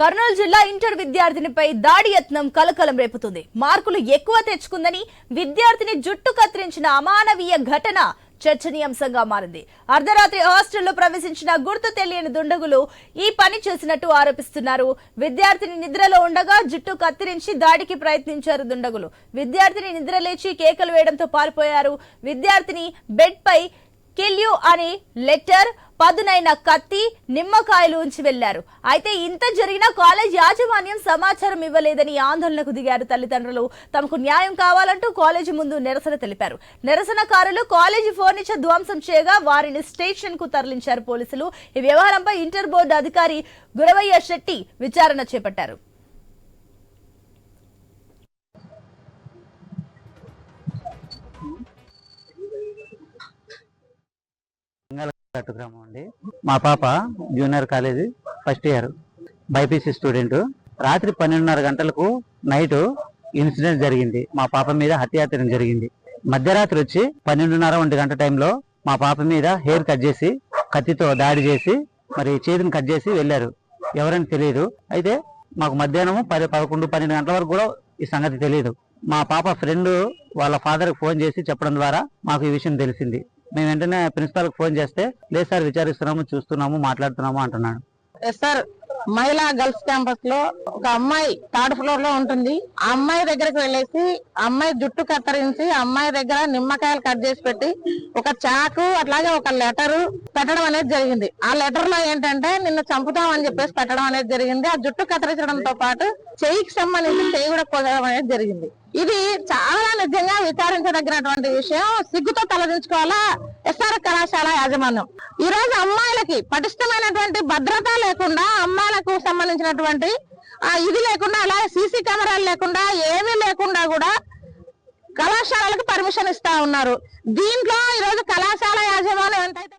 కర్నూలు జిల్లా ఇంటర్ విద్యార్థినిపై దాడి యత్నం కలకలం రేపుతుంది. మార్కులు ఎక్కువ తెచ్చుకుందని విద్యార్థిని జుట్టు కత్తిరించిన అమానవీయ ఘటన చర్చనీయాంశంగా మారింది. అర్ధరాత్రి హాస్టల్లో ప్రవేశించిన గుర్తు తెలియని దుండగులు ఈ పని చేసినట్టు ఆరోపిస్తున్నారు. విద్యార్థిని నిద్రలో ఉండగా జుట్టు కత్తిరించి దాడికి ప్రయత్నించారు దుండగులు. విద్యార్థిని నిద్రలేచి కేకలు వేయడంతో పారిపోయారు. విద్యార్థిని బెడ్ పై కిల్యూ అని లెటర్ పదునైన కత్తి నిమ్మకాయలు ఉంచి వెళ్ళారు అయితే ఇంత జరిగినా కాలేజ్ యాజమాన్యం సమాచారం ఇవ్వలేదని ఆందోళనకు దిగారు తల్లిదండ్రులు. తమకు న్యాయం కావాలంటూ కాలేజీ ముందు నిరసన తెలిపారు. నిరసనకారులు కాలేజీ ఫర్నిచర్ ధ్వంసం చేయగా వారిని స్టేషన్కు తరలించారు పోలీసులు. ఈ వ్యవహారంపై ఇంటర్ బోర్డు అధికారి గురవయ్య శెట్టి విచారణ చేపట్టారు. గట్టు గ్రామం అండి. మా పాప junior college first year BiPC student రాత్రి పన్నెండున్నర గంటలకు నైట్ ఇన్సిడెంట్ జరిగింది. మా పాప మీద హత్యాయత్నం జరిగింది. మధ్యరాత్రి వచ్చి పన్నెండున్నర ఒంటి గంట టైంలో మా పాప మీద హెయిర్ కట్ చేసి కత్తితో దాడి చేసి మరి చేతిని కట్ చేసి వెళ్ళారు. ఎవరని తెలియదు. అయితే మాకు మధ్యాహ్నం పది పదకొండు పన్నెండు గంటల వరకు కూడా ఈ సంగతి తెలియదు. మా పాప ఫ్రెండ్ వాళ్ళ ఫాదర్ ఫోన్ చేసి చెప్పడం ద్వారా మాకు ఈ విషయం తెలిసింది. మేము వెంటనే ప్రిన్సిపాల్కి ఫోన్ చేస్తే లేదు సార్ విచారిస్తున్నాము చూస్తున్నాము మాట్లాడుతున్నాము అంటున్నాడు. ఎస్ సార్ మహిళా గర్ల్స్ క్యాంపస్లో ఒక అమ్మాయి థర్డ్ ఫ్లోర్లో ఉంటుంది. ఆ అమ్మాయి దగ్గరకు వెళ్ళేసి అమ్మాయి జుట్టు కత్తిరించి అమ్మాయి దగ్గర నిమ్మకాయలు కట్ చేసి పెట్టి ఒక చాకు అట్లాగే ఒక లెటర్ పెట్టడం అనేది జరిగింది. ఆ లెటర్లో ఏంటంటే నిన్ను చంపుతామని చెప్పేసి పెట్టడం అనేది జరిగింది. ఆ జుట్టు కత్తిరించడంతో పాటు చెయ్యికి సంబంధించి చెయ్యి కూడా కోసడం అనేది జరిగింది. ఇది చాలా నిజంగా విచారించదగినటువంటి విషయం. సిగ్గుతో తలదించుకోవాలా ఎస్ఆర్ కళాశాల యాజమాన్యం. ఈ రోజు అమ్మాయిలకి పటిష్టమైనటువంటి భద్రత లేకుండా అమ్మాయిలకు సంబంధించినటువంటి ఆ ఇది లేకుండా అలా సీసీ కెమెరాలు లేకుండా ఏమీ లేకుండా కూడా కళాశాలలకు పర్మిషన్ ఇస్తా ఉన్నారు. దీంట్లో ఈరోజు కళాశాల యాజమాన్యం ఎంతైతే